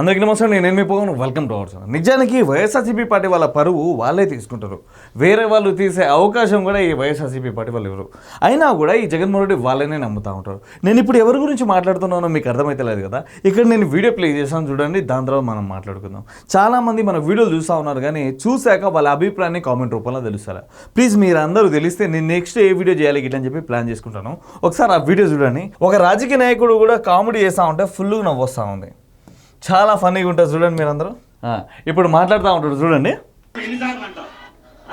అందరికీ నమస్కారం. నేను మీ పోగాను. వెల్కమ్ టు అవర్ ఛానల్ నిజానికి వైఎస్ఆర్సీపీ పార్టీ వాళ్ళ పరువు వాళ్ళే తీసుకుంటారు. వేరే వాళ్ళు తీసే అవకాశం కూడా ఈ వైఎస్ఆర్సీపీ పార్టీ వాళ్ళు ఇవ్వరు. అయినా కూడా ఈ జగన్మోహన్ రెడ్డి వాళ్ళనే నమ్ముతూ ఉంటారు. నేను ఇప్పుడు ఎవరి గురించి మాట్లాడుతున్నానో మీకు అర్థమైతే లేదు కదా? ఇక్కడ నేను వీడియో ప్లే చేశాను చూడండి దాని తర్వాత మనం మాట్లాడుకుందాం. చాలామంది మన వీడియోలు చూస్తూ ఉన్నారు కానీ చూశాక వాళ్ళ అభిప్రాయాన్ని కామెంట్ రూపంలో తెలుస్తారు ప్లీజ్ మీరు అందరూ తెలిస్తే నేను నెక్స్ట్ ఏ వీడియో చేయాలి ఇట్లా అని చెప్పి ప్లాన్ చేసుకుంటాను. ఒకసారి ఆ వీడియో చూడండి. ఒక రాజకీయ నాయకుడు కూడా కామెడీ చేస్తూ ఉంటే ఫుల్గా నవ్వు వస్తూ ఉంది. చాలా ఫన్నీగా ఉంటుంది చూడండి మీరందరూ. ఆ, ఇప్పుడు మాట్లాడుతూ ఉంటాడు చూడండి. ఎన్నిసార్లు అంటావు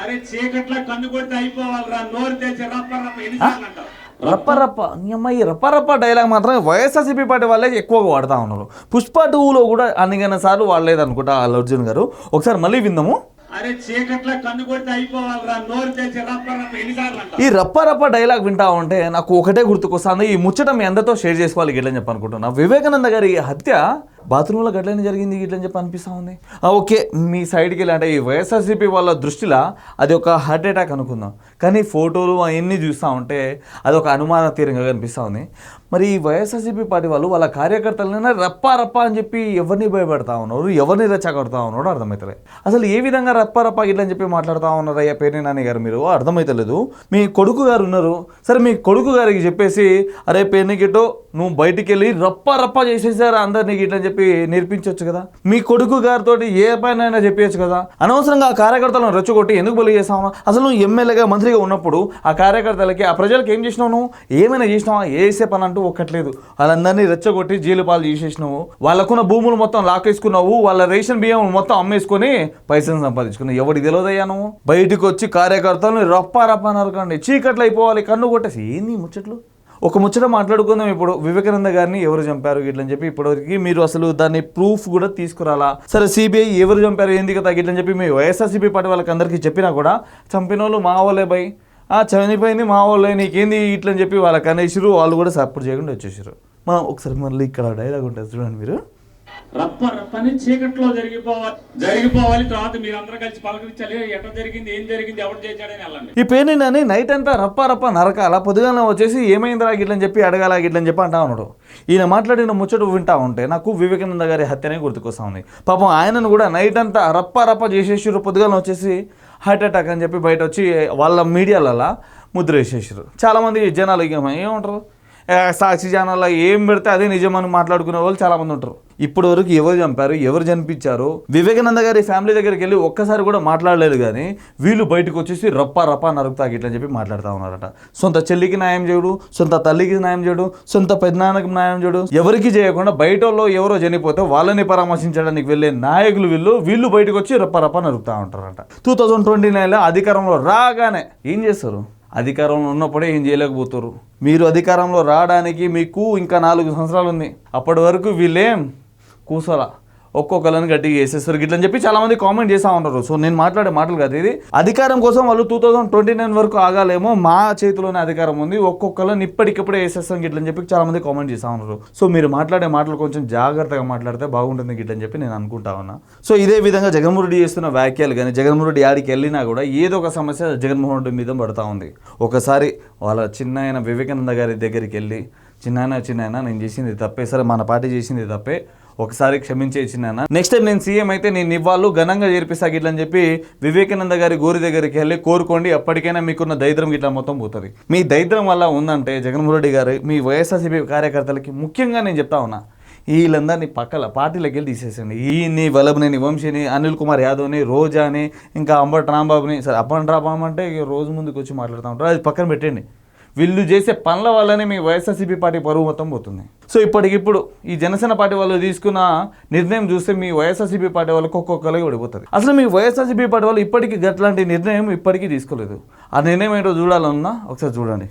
అరే చీకట్లో కన్ను కొడితే అయిపోవాలిరా నోరు తెచ్చి రప్ప రప్ప ఎన్నిసార్లు అంటావు రప్ప రప్ప. నీ అమ్మాయి రప్ప రప్ప డైలాగ్ మాత్రం వైఎస్ఆర్సీపీ పార్టీ వాళ్ళే ఎక్కువగా వాడుతూ ఉన్నారు. పుష్ప టూలో కూడా అన్నిగన్న సార్లు వాడలేదు అనుకుంటా అల్లు అర్జున్ గారు. ఒకసారి మళ్ళీ విందాము. అరే చీకట్లో కన్ను కొడితే అయిపోవాలిరా నోరు తెచ్చి రప్ప రప్ప ఎన్నిసార్లు అంటావు ఈ రప్ప రప్ప డైలాగ్ వింటా ఉంటే నాకు ఒకటే గుర్తుకొస్తుంది. ఈ ముచ్చట మీ అందరితో షేర్ చేసుకోవాలి గిట్లని చెప్పి అనుకుంటున్నా. వివేకానంద గారి హత్య బాత్రూంలో గట్లనే జరిగింది ఇట్లని చెప్పి అనిపిస్తూ ఉంది. ఓకే మీ సైడ్కి వెళ్ళి అంటే ఈ వైఎస్ఆర్సీపీ వాళ్ళ దృష్టిలో అది ఒక హార్ట్ అటాక్ అనుకుందాం. కానీ ఫోటోలు అవన్నీ చూస్తూ ఉంటే అది ఒక అనుమాన తీరంగా కనిపిస్తూ ఉంది. మరి ఈ వైఎస్ఆర్సీపీ పార్టీ వాళ్ళు వాళ్ళ కార్యకర్తలైనా రప్ప రప్ప అని చెప్పి ఎవరిని భయపెడతా ఉన్నారు ఎవరిని రెచ్చగొడతా ఉన్నారో అర్థమవుతలే అసలు ఏ విధంగా రప్ప రప్ప ఇట్లని చెప్పి మాట్లాడుతూ ఉన్నారు అయ్యా పేరు నాని గారు మీరు? అర్థమవుతలేదు మీ కొడుకు గారు ఉన్నారు. సరే మీ కొడుకు గారికి చెప్పేసి అరే పేరుని గిట్టో నువ్వు బయటికి వెళ్ళి రప్ప రప్ప చేసేసారు అందరినీ ఇట్లని చెప్పి చెప్పి నేర్పించవచ్చు కదా? మీ కొడుకు గారితో ఏ పైన చెప్పేయచ్చు కదా? అనవసరంగా ఆ కార్యకర్తలను రెచ్చగొట్టి ఎందుకు బలి చేస్తావు? అసలు నువ్వు ఎమ్మెల్యేగా మంత్రిగా ఉన్నప్పుడు ఆ కార్యకర్తలకి ఆ ప్రజలకు ఏం చేసినావు నువ్వు? ఏమైనా చేసినావా? ఏసే పని అంటూ ఒక్కట్లేదు. వాళ్ళందరినీ రెచ్చగొట్టి జైలు పాలు చేసేసినావు. వాళ్ళకున్న భూములు మొత్తం లాకేసుకున్నావు వాళ్ళ రేషన్ బియ్యం మొత్తం అమ్మేసుకొని పైసలు సంపాదించుకున్నావు. ఎవరికి తెలియదయ్యా నువ్వు? బయటికి వచ్చి కార్యకర్తలను రప్ప రప్ప నరకండి. చీకట్లు అయిపోవాలి కన్ను కొట్టేసి. ఏంది ముచ్చట్లు? ఒక ముచ్చట మాట్లాడుకుందాం ఇప్పుడు. వివేకానంద గారిని ఎవరు చంపారు ఇట్లని చెప్పి ఇప్పటివరకు మీరు అసలు దాన్ని ప్రూఫ్ కూడా తీసుకురాలా? సరే సిబిఐ ఎవరు చంపారు ఏంది కదా ఇట్లని చెప్పి మీ వైఎస్ఆర్సీపీ పార్టీ వాళ్ళకి అందరికీ చెప్పినా కూడా చంపిన వాళ్ళు మా వాళ్ళే బై ఆ చనిపోయింది మా వాళ్ళే నీకేంది ఇట్లని చెప్పి వాళ్ళకి అనేసిరు వాళ్ళు కూడా సపోర్ట్ చేయకుండా వచ్చేసారు మా ఒకసారి మళ్ళీ ఇక్కడ డైలాగ్ ఉంటుంది చూడండి మీరు. రప్ప రప్పని చీకట్లో జరిగిపోవాలి జరిగిపోవాలి. తర్వాత మీరు అందరూ కలిసి పలకరించాలి. ఎట్లా జరిగింది ఏం జరిగింది ఎవరు చేశాడని వెళ్ళండి. ఈ పేరుని నైట్ అంతా రప్ప రప్ప నరకాల పొద్దుగానే వచ్చేసి ఏమైందిరా గిట్లని చెప్పి అడగాల గిట్లని చెప్పి అంటా ఉన్నాడు. ఈయన మాట్లాడిన ముచ్చట వింటా ఉంటే నాకు వివేకానంద గారి హత్యనే గుర్తుకొస్తా ఉంది. పాపం ఆయనను కూడా నైట్ అంతా రప్ప రప్ప చేసేసారు పొద్దుగానే వచ్చేసి హార్ట్ అటాక్ అని చెప్పి బయట వచ్చి వాళ్ళ మీడియాలలో ముద్ర వేసేసారు చాలామంది జనాలు ఏమంటారు? సాక్షి ఛానల్లో ఏం పెడితే అదే నిజమని మాట్లాడుకునే వాళ్ళు చాలా మంది ఉంటారు. ఇప్పటి వరకు ఎవరు చంపారు ఎవరు చనిపించారు? వివేకానంద గారి ఫ్యామిలీ దగ్గరికి వెళ్ళి ఒక్కసారి కూడా మాట్లాడలేదు కానీ వీళ్ళు బయటకు వచ్చేసి రప్ప రప్ప నరుకుతా ఇట్లని చెప్పి మాట్లాడుతూ ఉన్నారట. సొంత చెల్లికి న్యాయం చేయడు సొంత తల్లికి న్యాయం చేయడు సొంత పెద్దనాన్నకి న్యాయం చేయడు. ఎవరికి చేయకుండా బయట వాళ్ళు ఎవరో చనిపోతే వాళ్ళని పరామర్శించడానికి వెళ్ళే నాయకులు వీళ్ళు వీళ్ళు బయటకు వచ్చి రప్ప రప్ప నరుకుతూ ఉంటారట. టూ థౌజండ్ ట్వంటీ నైన్లో అధికారంలో రాగానే ఏం చేస్తారు? అధికారంలో ఉన్నప్పుడే ఏం చేయలేకపోతారు మీరు అధికారంలో రావడానికి మీకు ఇంకా నాలుగు సంవత్సరాలు ఉంది. అప్పటి వరకు వీళ్ళేం కూసలా. ఒక్కొక్కరిని గట్టిగా వేసేస్తారు గిట్లని చెప్పి చాలా మంది కామెంట్ చేస్తూ ఉంటారు. సో నేను మాట్లాడే మాటలు కాదు ఇది. అధికారం కోసం వాళ్ళు టూ థౌసండ్ ట్వంటీ నైన్ వరకు ఆగాలేమో మా చేతిలోనే అధికారం ఉంది. ఒక్కొక్కరిని ఇప్పటికిప్పుడే వేసేస్తాం గిట్లని చెప్పి చాలా మంది కామెంట్ చేస్తూ ఉన్నారు. సో మీరు మాట్లాడే మాటలు కొంచెం జాగ్రత్తగా మాట్లాడితే బాగుంటుంది గిట్లని చెప్పి నేను అనుకుంటా ఉన్నా. సో ఇదే విధంగా జగన్మోహన్ రెడ్డి చేస్తున్న వ్యాఖ్యలు కానీ జగన్మోహన్ రెడ్డి యాడికి వెళ్ళినా కూడా ఏదో ఒక సమస్య జగన్మోహన్ రెడ్డి మీద పడుతూ ఉంది. ఒకసారి వాళ్ళ చిన్న ఆయన వివేకానంద గారి దగ్గరికి వెళ్ళి చిన్నాయన చిన్నాయన నేను చేసింది తప్పే. సరే మన పార్టీ చేసింది తప్పే. ఒకసారి క్షమించే చిన్నాయన నెక్స్ట్ టైం నేను సీఎం అయితే నేను ఇవ్వాళ్ళు ఘనంగా చేర్పిస్తా గిట్లని చెప్పి వివేకానంద గారి గోరి దగ్గరికి వెళ్ళి కోరుకోండి అప్పటికైనా మీకున్న దైద్రం గిట్లా మొత్తం పోతుంది. మీ దైద్రం వల్ల ఉందంటే జగన్మోహన్ రెడ్డి గారు మీ వైఎస్ఆర్సీపీ కార్యకర్తలకి ముఖ్యంగా నేను చెప్తా ఉన్నా వీళ్ళందరినీ పక్కల పార్టీలోకి వెళ్ళి తీసేసండి ఈయన్ని వల్లభనేని వంశీని అనిల్ కుమార్ యాదవ్ని రోజాని ఇంకా అంబట్ రాంబాబుని సరే అప్పటి రాంబాబు అంటే రోజు ముందుకు వచ్చి మాట్లాడుతూ ఉంటారు. అది పక్కన పెట్టండి వీళ్ళు చేసే పనుల వల్లనే మీ వైఎస్ఆర్సీపీ పార్టీ పరువు మొత్తం పోతుంది. సో ఇప్పటికిప్పుడు ఈ జనసేన పార్టీ వాళ్ళు తీసుకున్న నిర్ణయం చూస్తే మీ వైఎస్ఆర్సీపీ పార్టీ వాళ్ళకి ఒక్కొక్కరికి పడిపోతుంది అసలు మీ వైఎస్ఆర్సీపీ పార్టీ వాళ్ళు ఇప్పటికీ గట్లాంటి నిర్ణయం ఇప్పటికీ తీసుకోలేదు. ఆ నిర్ణయం ఏంటో చూడాలన్నా ఒకసారి చూడండి.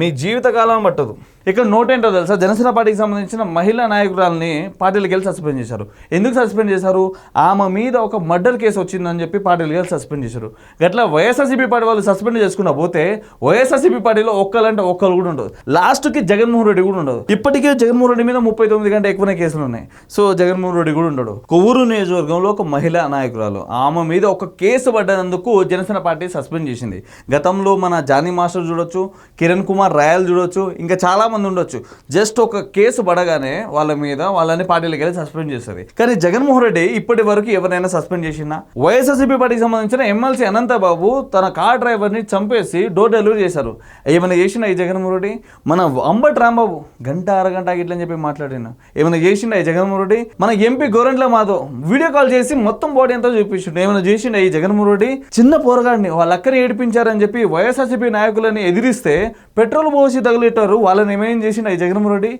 మీ జీవితకాలం పట్టదు. ఇక్కడ నోట్ ఏంటో తెలుసా? జనసేన పార్టీకి సంబంధించిన మహిళా నాయకురాలని పార్టీలకు వెళ్ళి సస్పెండ్ చేశారు. ఎందుకు సస్పెండ్ చేశారు? ఆమె మీద ఒక మర్డర్ కేసు వచ్చిందని చెప్పి పార్టీలకు వెళ్ళి సస్పెండ్ చేశారు. గట్లా వైఎస్ఆర్సీపీ పార్టీ వాళ్ళు సస్పెండ్ చేసుకున్న పోతే వైఎస్ఆర్సీపీ పార్టీలో ఒక్కలంటే ఒక్కరు కూడా ఉండదు లాస్ట్కి జగన్మోహన్ రెడ్డి కూడా ఉండదు ఇప్పటికే జగన్మోహన్ రెడ్డి మీద ముప్పై తొమ్మిది కంటే ఎక్కువనే కేసులు ఉన్నాయి. సో జగన్మోహన్ రెడ్డి కూడా ఉండడు. కొవ్వూరు నియోజకవర్గంలో ఒక మహిళా నాయకురాలు ఆమె మీద ఒక కేసు పడ్డనందుకు జనసేన పార్టీ సస్పెండ్ చేసింది. గతంలో మన జానీ మాస్టర్ చూడొచ్చు కిరణ్ కుమార్ రాయల్ చూడొచ్చు ఇంకా చాలా చాలామంది ఉండొచ్చు. జస్ట్ ఒక కేసు పడగానే వాళ్ళ మీద వాళ్ళని పార్టీలకు వెళ్ళి సస్పెండ్ చేస్తుంది. కానీ జగన్మోహన్ రెడ్డి ఇప్పటి వరకు ఎవరైనా సస్పెండ్ చేసినా వైఎస్ఆర్సీపీ పార్టీకి సంబంధించిన ఎమ్మెల్సీ అనంతబాబు తన కార్ డ్రైవర్ని చంపేసి డోర్ డెలివరీ చేశారు. ఏమైనా చేసిన ఈ జగన్మోహన్ రెడ్డి? మన అంబటి రాంబాబు గంట అరగంట ఇట్లని చెప్పి మాట్లాడిన ఏమైనా చేసిండ ఈ జగన్మోహన్ రెడ్డి? మన MP Gorantla Madhav video call చేసి మొత్తం బాడీ అంతా చూపించిండు. ఏమైనా చేసిండ ఈ జగన్మోహన్ రెడ్డి? చిన్న పోరగాడిని వాళ్ళ అక్కని ఏడిపించారని చెప్పి వైఎస్ఆర్సీపీ నాయకులని ఎదిరిస్తే పెట్రోల్ పోసి తగిలిట్టారు వాళ్ళని ఏమేం చేసిండ? ఈ జగన్మోహన్ రెడ్డి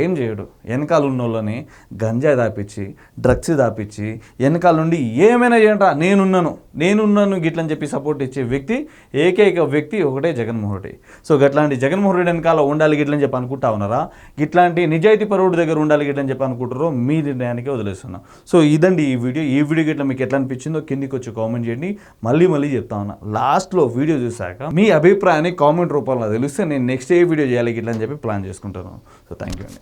ఏం చేయడు. వెనకాల ఉన్న వాళ్ళని గంజాయి దాపించి డ్రగ్స్ దాపించి వెనకాల నుండి ఏమైనా చేయంట నేనున్నాను నేనున్నాను గిట్లని చెప్పి సపోర్ట్ ఇచ్చే వ్యక్తి ఏకైక వ్యక్తి ఒకటే జగన్మోహన్ రెడ్డి సో గట్లాంటి జగన్మోహన్ రెడ్డి వెనకాల ఉండాలి గిట్లని చెప్పి అనుకుంటా ఉన్నారా? గిట్లాంటి నిజాయితీ పరువుడు దగ్గర ఉండాలి గిట్లని చెప్పి అనుకుంటారో మీ నిర్ణయానికి వదిలేస్తున్నా. సో ఇదండి ఈ వీడియో. ఈ వీడియో గిట్ల మీకు ఎట్లా అనిపించిందో కిందికి వచ్చి కామెంట్ చేయండి. మళ్ళీ మళ్ళీ చెప్తా ఉన్నా. లాస్ట్లో వీడియో చూసాక మీ అభిప్రాయాన్ని కామెంట్ రూపంలో తెలిస్తే నేను నెక్స్ట్ ఏ వీడియో చేయాలి గిట్లని చెప్పి ప్లాన్ చేసుకుంటాను. సో థ్యాంక్ యూ అండి.